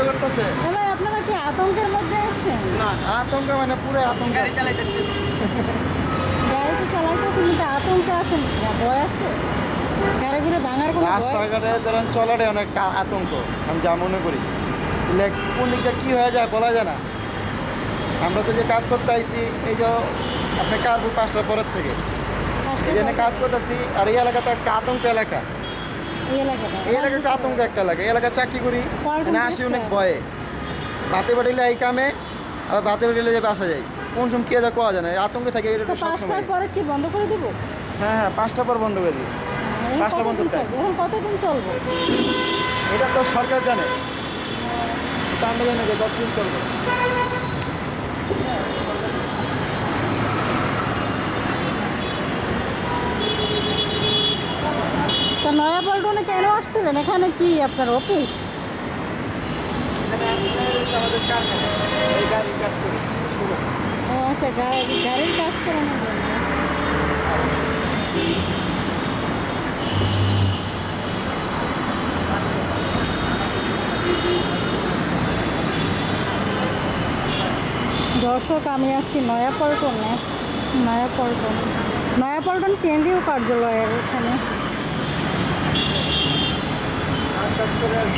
Video করতেছে। ভাই আপনারা কি আতঙ্কের মধ্যে আছেন? না আতঙ্ক মানে পুরো আতঙ্ক। গাড়ি চালাইতেছে। গাড়ি তো চালাইতে কিন্তু আতঙ্কে আছেন। ভয় আছে। গাড়ি ঘুরে ভাঙার কোনো ভয়? রাস্তাঘাটে ধরেন চলারে অনেকটা আতঙ্ক আমি যা মনে করি। কোন দিকটা কী হয়ে যায় বলা যায় না। আমরা তো যে কাজ করতে আইছি এই যে আপনি কারপুর পাঁচটার পরের থেকে। এই জন্য কাজ করতেছি আর এই এলাকা তো একটা আতঙ্ক এলাকা। এই এলাকা একটা আতঙ্ক একটা লাগে। এলাকা চাকরি করি মানে আসি অনেক ভয়ে। বাতে বাড়িলে এই কামে আবার বাতে বাড়িলে যে বাসা যায় কোন সময় কে যা কোয়া না এই আতঙ্কে থাকে এটা সবসময়। পরে কি বন্ধ করে দেবো? হ্যাঁ হ্যাঁ পাঁচটার পর বন্ধ করে দিই। পাঁচটা বন্ধ? এখন কতদিন চলবো? এটা তো সরকার জানে। তা আমরা জানি যে কতদিন চলবে। নয়া আসছিলেন? এখানে কি আপনার অফিস ও আচ্ছা গাড়ি গাড়ির কাজ করানোর জন্য। দর্শক, আমি আছি নয়াপল্টনে। নয়াপল্টন। নয়াপল্টন কেন্দ্রীয় কার্যালয়ের এখানে। Yeah.